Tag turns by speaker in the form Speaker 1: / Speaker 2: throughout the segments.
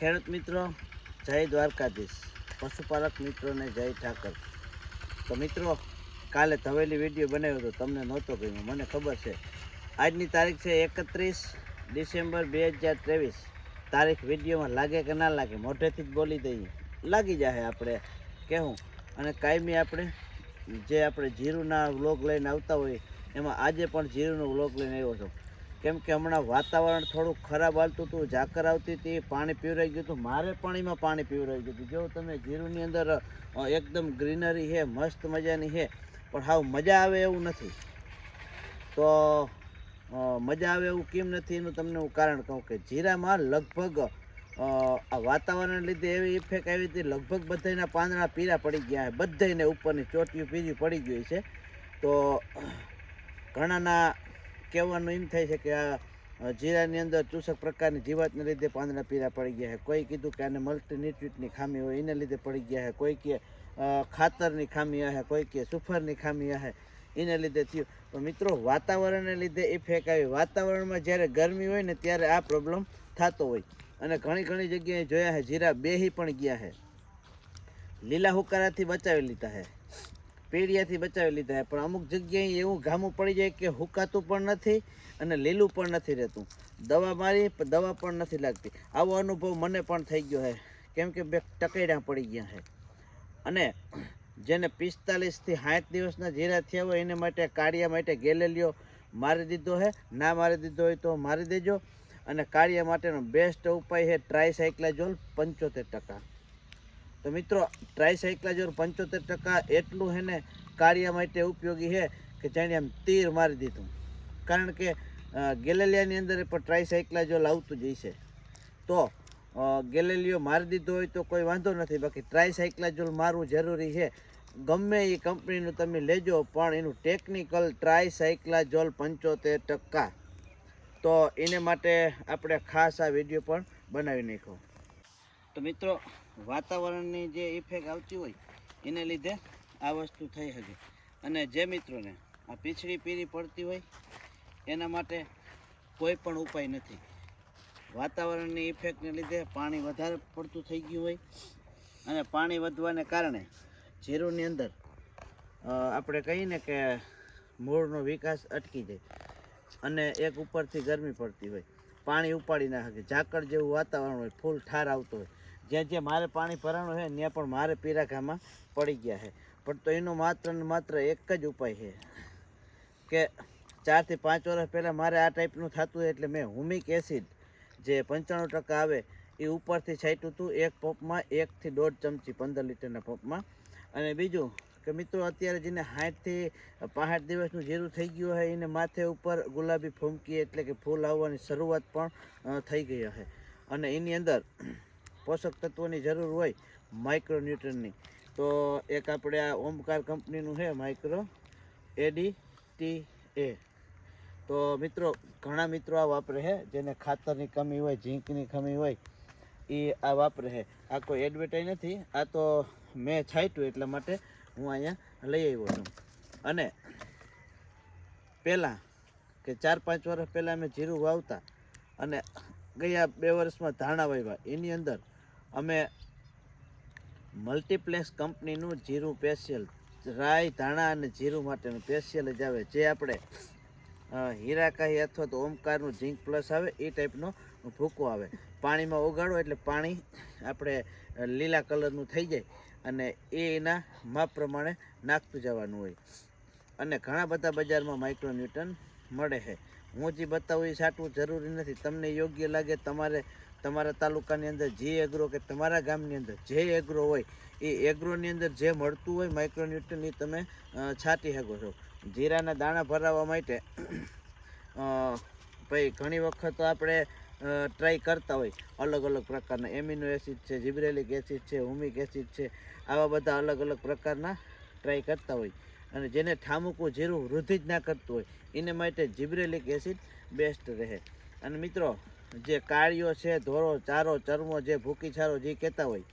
Speaker 1: ખેડૂત મિત્રો, જય દ્વારકાધીશ. પશુપાલક મિત્રોને જય ઠાકર. તો મિત્રો, કાલે ધવેલી વીડિયો બનાવ્યો હતો તમને નહોતો ગમ્યો. મને ખબર છે. આજની તારીખ છે એકત્રીસ ડિસેમ્બર બે હજાર ત્રેવીસ. તારીખ વિડીયોમાં લાગે કે ના લાગે, મોઢેથી જ બોલી દઈએ. લાગી જાય આપણે કહેવું અને કાયમી આપણે, જે આપણે જીરુના વ્લોગ લઈને આવતા હોઈએ, એમાં આજે પણ જીરુનો વ્લોગ લઈને આવ્યો છું. કેમ કે હમણાં વાતાવરણ થોડું ખરાબ હાલતું હતું, ઝાકર આવતી હતી, પાણી પીવરાઈ ગયું હતું, મારે પણ એમાં પાણી પીવરાઈ ગયું હતું. જો તમે જીરુની અંદર એકદમ ગ્રીનરી છે, મસ્ત મજાની છે, પણ હાવ મજા આવે એવું નથી. તો મજા આવે એવું કેમ નથી એનું તમને હું કારણ કહું કે જીરામાં લગભગ આ વાતાવરણ લીધે એવી ઇફેક્ટ આવી હતી, લગભગ બધાના પાંદડા પીરા પડી ગયા બધાને ઉપરની ચોટીઓ પીરી પડી ગઈ છે. તો, ઘણાના કહેવાનું એમ થાય છે કે આ જીરાની અંદર ચૂસક પ્રકારની જીવાતને લીધે પાંદડા પીળા પડી ગયા છે. કોઈ કીધું કે આને મલ્ટીન્યુટ્રિટની ખામી હોય, એને લીધે પડી ગયા છે. કોઈ કે ખાતરની ખામી હશે, કોઈ કે સુફરની ખામી હશે, એને લીધે થયું. તો મિત્રો, વાતાવરણને લીધે ઇફેક્ટ આવી. વાતાવરણમાં જ્યારે ગરમી હોય ને, ત્યારે આ પ્રોબ્લેમ થતો હોય. અને ઘણી ઘણી જગ્યાએ જોયા છે, જીરા બેહી પણ ગયા છે. લીલા હુકારાથી બચાવી લીધા છે. પીડિયાથી બચાવી લીધા પણ અમુક જગ્યાએ એવું ઘામું પડી જાય કે હુકાતું પણ નથી અને લીલું પણ નથી રહેતું. દવા મારી દવા પણ નથી લાગતી. આવો અનુભવ મને પણ થઈ ગયો છે. કેમ કે બે ટકેડા પડી ગયા છે. અને જેને પિસ્તાલીસથી સાઠ દિવસના જીરા થયા હોય એને માટે કાળિયા માટે ગેલેલિયો મારી દીધો છે. ના મારી દીધો હોય તો મારી દેજો. અને કાળિયા માટેનો બેસ્ટ ઉપાય છે ટ્રાયસાઇક્લાઝોલ પંચોતેર ટકા. તો મિત્રો ટ્રાયસાઇક્લાઝોલ પંચોતેર ટકા એટલું હે ને કાળિયા માટે ઉપયોગી છે કે જાણે આમ તીર મારી દીધું. કારણ કે ગેલેલિયાની અંદર પણ ટ્રાયસાઇક્લાઝોલ આવતું જ છે. તો ગેલેલિયો મારી દીધો હોય તો કોઈ વાંધો નથી. બાકી ટ્રાયસાઇક્લાઝોલ મારવું જરૂરી છે. ગમે એ કંપનીનું તમે લેજો, પણ એનું ટેકનિકલ ટ્રાયસાઇક્લાઝોલ પંચોતેર ટકા. તો એને માટે આપણે ખાસ આ વીડિયો પણ બનાવી નાખ્યો. તો મિત્રો વાતાવરણની જે ઇફેક્ટ આવતી હોય, એને લીધે આ વસ્તુ થઈ શકે. અને જે મિત્રોને આ પીછડી પીરી પડતી હોય, એના માટે કોઈ પણ ઉપાય નથી. વાતાવરણની ઇફેક્ટને લીધે પાણી વધારે પડતું થઈ ગયું હોય, અને પાણી વધવાને કારણે જીરુની અંદર આપણે કહીએ ને કે મૂળનો વિકાસ અટકી જાય અને એક ઉપરથી ગરમી પડતી હોય. પાણી ઉપાડી ના શકે ઝાકળ જેવું વાતાવરણ હોય, ફૂલ ઠાર આવતો હોય. જ્યાં જ્યાં મારે પાણી ભરાણું હોય ત્યાં પણ મારે પીરા ઘામાં પડી ગયા છે. પણ તો એનો માત્ર ને માત્ર એક જ ઉપાય છે કે ચારથી પાંચ વર્ષ પહેલાં મારે આ ટાઈપનું થતું હોય એટલે મેં હુમિક એસિડ જે પંચાણું ટકા આવે એ ઉપરથી છાંટ્યું હતું, એક પંપમાં એકથી દોઢ ચમચી, પંદર લીટરના પંપમાં. અને બીજું કે મિત્રો, અત્યારે જેને સાઠથી પાંઠ દિવસનું જીરું થઈ ગયું હોય, એને માથે ઉપર ગુલાબી ફૂમકી એટલે કે ફૂલ આવવાની શરૂઆત પણ થઈ ગઈ હશે. અને એની અંદર પોષક તત્વોની જરૂર હોય માઇક્રો ન્યુટ્રનની તો એક આપણે આ ઓમકાર કંપનીનું છે માઇક્રો એડી ટી એ તો મિત્રો, ઘણા મિત્રો આ વાપરે છે, જેને ખાતરની કમી હોય, ઝીંકની કમી હોય એ આ વાપરે છે. આ કોઈ એડવર્ટાઈઝ નથી, આ તો મેં છાંટ્યું એટલા માટે હું અહીંયા લઈ આવ્યો છું. અને પહેલાં કે ચાર પાંચ વર્ષ પહેલાં અમે જીરું વાવતા અને ગયા બે વર્ષમાં ધાણા વાવ્યા. એની અંદર અમે મલ્ટીપ્લેક્સ કંપનીનું જીરું પેશિયલ રાય ધાણા અને જીરું માટેનું પેશિયલ જ આવે. જે આપણે હીરાકાહી અથવા તો ઓમકારનું ઝીંક પ્લસ આવે, એ ટાઈપનો ભૂકો આવે. પાણીમાં ઓગાળો એટલે પાણી આપણે લીલા કલરનું થઈ જાય અને એ એના માપ પ્રમાણે નાખતું જવાનું હોય. અને ઘણા બધા બજારમાં માઇક્રોન્યુટન મળે છે. હું જે બતાવું એ સાટવું જરૂરી નથી. તમને યોગ્ય લાગે તમારે તમારા તાલુકાની અંદર જે એગ્રો કે તમારા ગામની અંદર જે એગ્રો હોય, એ એગ્રોની અંદર જે મળતું હોય માઇક્રોન્યુટ્રન એ તમે છાંટી શકો છો. જીરાના દાણા ભરાવવા માટે ભાઈ ઘણી વખત આપણે ટ્રાય કરતા હોય. અલગ અલગ પ્રકારના એમિનો એસિડ છે, જીબ્રેલિક એસિડ છે, હુમિક એસિડ છે, આવા બધા અલગ અલગ પ્રકારના ટ્રાય કરતા હોય. અને જેને ઠામુકું જીરું વૃદ્ધિ જ ના કરતું હોય, એને માટે જીબ્રેલિક એસિડ બેસ્ટ રહે. અને મિત્રો જે કાળીઓ છે ધોરો ચારો, ચરમો, જે ભૂકી છારો જે કહેતા હોય,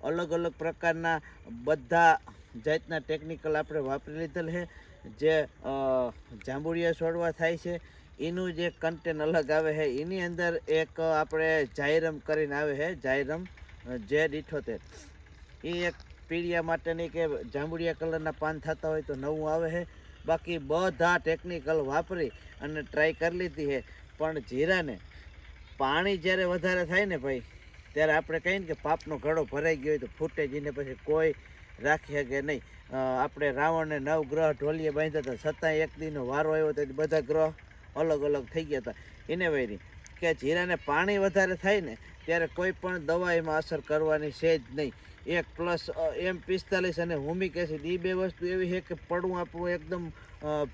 Speaker 1: અલગ અલગ પ્રકારના બધા જાતના ટેકનિકલ આપણે વાપરી લીધેલ છે. જે જાંબુડિયા છોડવા થાય છે, એનું જે કન્ટેન અલગ આવે છે. એની અંદર એક આપણે જાયરમ કરીને આવે છે જાયરમ જે ઇઠોતેર. એ એક પીળિયા માટેની કે જાંબુડિયા કલરના પાન થતા હોય તો નવું આવે છે. બાકી બધા ટેકનિકલ વાપરી અને ટ્રાય કરી લીધી છે. પણ જીરાને પાણી જ્યારે વધારે થાય ને ભાઈ, ત્યારે આપણે કહીએ ને કે પાપનો ઘડો ભરાઈ ગયો હોય તો ફૂટે જઈને પછી કોઈ રાખી શકે નહીં. આપણે રાવણને નવ ગ્રહ ઢોલીએ બાંધ્યા હતા, છતાં એક દીનો વારો આવ્યો તો બધા ગ્રહ અલગ અલગ થઈ ગયા હતા. એને વૈરી કે જીરાને પાણી વધારે થાય ને, ત્યારે કોઈ પણ દવા એમાં અસર કરવાની છે જ નહીં. એક પ્લસ એમ પિસ્તાલીસ અને હુમિક એસિડ એ બે વસ્તુ એવી છે કે પડવું આપણું એકદમ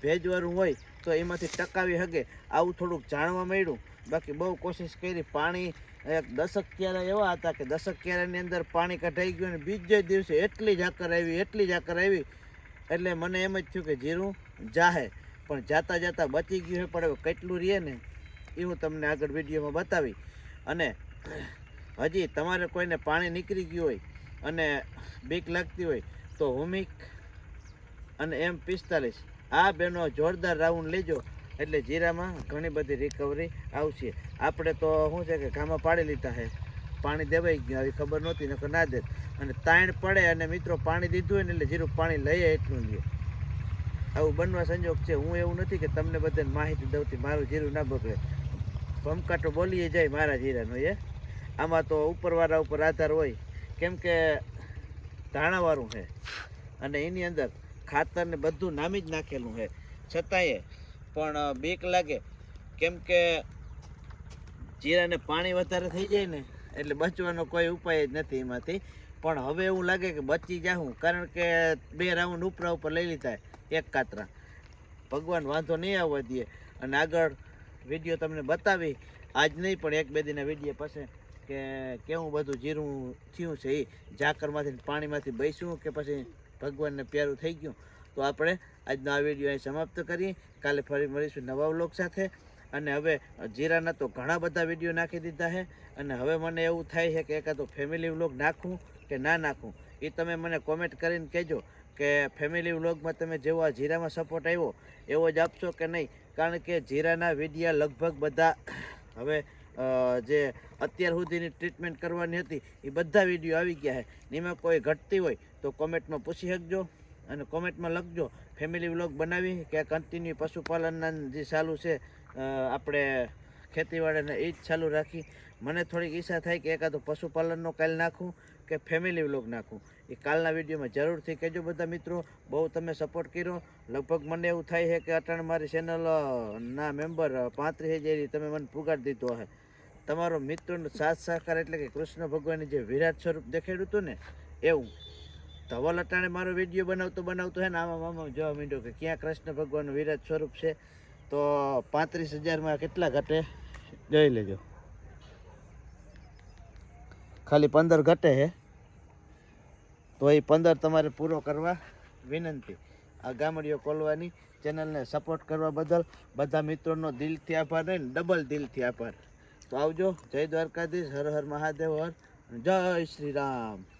Speaker 1: ભેજવાળું હોય તો એમાંથી ટકાવી શકે આવું થોડુંક જાણવા મળ્યું. બાકી બહુ કોશિશ કરી. પાણી એક દશક ક્યારે એવા હતા કે દશક ક્યારાની અંદર પાણી કઢાઈ ગયું અને બીજે દિવસે એટલી ઝાકર આવી, એટલી ઝાકર આવી. એટલે મને એમ જ થયું કે જીરું જાહે. પણ જાતા જાતા બચી ગયું છે પણ હવે કેટલું રહે ને, એ હું તમને આગળ વિડીયોમાં બતાવી અને હજી તમારે કોઈને પાણી નીકળી ગયું હોય અને બીક લાગતી હોય તો હુમિક અને એમ પિસ્તાલીસ. આ બેનો જોરદાર રાઉન્ડ લેજો. એટલે જીરામાં ઘણી બધી રિકવરી આવશે. આપણે તો શું છે કે ઘામાં પાડી લીધા છે. પાણી દેવાઈ ગયું આવી ખબર નહોતી, નકર ના દે. અને તાણ પડે અને મિત્રો પાણી દીધું હોય ને એટલે જીરું પાણી લઈએ એટલું લે આવું બનવા સંજોગ છે. હું એવું નથી કે તમને બધાને માહિતી દઉંથી મારું જીરું ના બગડે. ભમકાટો બોલીએ જાય મારા જીરાનો, એ. આમાં તો ઉપરવાળા ઉપર આધાર હોય. કેમ કે ધાણાવાળું છે. અને એની અંદર ખાતર ને બધું નામી જ નાખેલું છે. છતાંય પણ બીક લાગે. કેમ કે જીરાને પાણી વધારે થઈ જાય ને, એટલે બચવાનો કોઈ ઉપાય જ નથી એમાંથી. પણ હવે એવું લાગે કે બચી જાઉં કારણ કે બે રાઉન્ડ ઉપરા ઉપર લઈ લીધા, એક કાતરા. ભગવાન વાંધો નહીં આવવા દે. અને આગળ વીડિયો તમને બતાવી. આજ નહીં, પણ એક બે દિના વીડિયો પાસે કે કેવું બધું જીરું થયું છે એ ઝાકરમાંથી પાણીમાંથી બેસ્યું કે પછી ભગવાનને પ્યારું થઈ ગયું? તો આપણે આજનો આ વીડિયો અહીં સમાપ્ત કરીએ. કાલે ફરી મળીશું નવા વ્લોગ સાથે. અને હવે જીરાના તો ઘણા બધા વીડિયો નાખી દીધા છે. અને હવે મને એવું થાય છે કે એકાદો ફેમિલી વ્લોગ નાખું કે ના નાખું? એ તમે મને કોમેન્ટ કરીને કહેજો કે ફેમિલી વ્લોગમાં તમે જેવો આ જીરામાં સપોર્ટ આવ્યો એવો જ આપશો કે નહીં? કારણ કે જીરાના વિડીયા લગભગ બધા હવે જે અત્યાર સુધીની ટ્રીટમેન્ટ કરવાની હતી, એ બધા વીડિયો આવી ગયા છે. એમાં કોઈ ઘટતી હોય તો કોમેન્ટમાં પૂછી શકજો અને કોમેન્ટમાં લખજો. ફેમિલી વ્લોગ બનાવી કે કન્ટિન્યુ પશુપાલનના જે ચાલુ છે આપણે ખેતીવાડીને એ જ ચાલુ રાખી. મને થોડીક ઈચ્છા થાય કે એકાદો પશુપાલનનો કાલ નાખું કે ફેમિલી વ્લોગ નાખું. એ કાલના વિડીયોમાં જરૂરથી કહેજો બધા મિત્રો. બહુ તમે સપોર્ટ કર્યો. લગભગ મને એવું થાય છે કે અટાણ મારી ચેનલના મેમ્બર પાંત્રીસ હજાર તમે મને પુગાડી દીધો હે તમારો મિત્રનો સાથ સહકાર એટલે કે કૃષ્ણ ભગવાનની જે વિરાટ સ્વરૂપ દેખાડ્યું હતું ને, એવું. ધવલ અટાણે મારો વીડિયો બનાવતો બનાવતો હે ને, આમાં આમાં જોવા માંડ્યો કે ક્યાં કૃષ્ણ ભગવાનનું વિરાટ સ્વરૂપ છે? તો પાંત્રીસ હજારમાં કેટલા ઘટે? જોઈ લેજો. ખાલી પંદર ઘટે છે તો એ પંદર તમારે પૂરો કરવા વિનંતી. આ ગામડીઓ ખોલવાની ચેનલને સપોર્ટ કરવા બદલ બધા મિત્રોનો દિલથી આભાર નહીં ડબલ દિલથી આભાર. તો આવજો. જય દ્વારકાધીશ. હર હર મહાદેવ હર. જય શ્રી રામ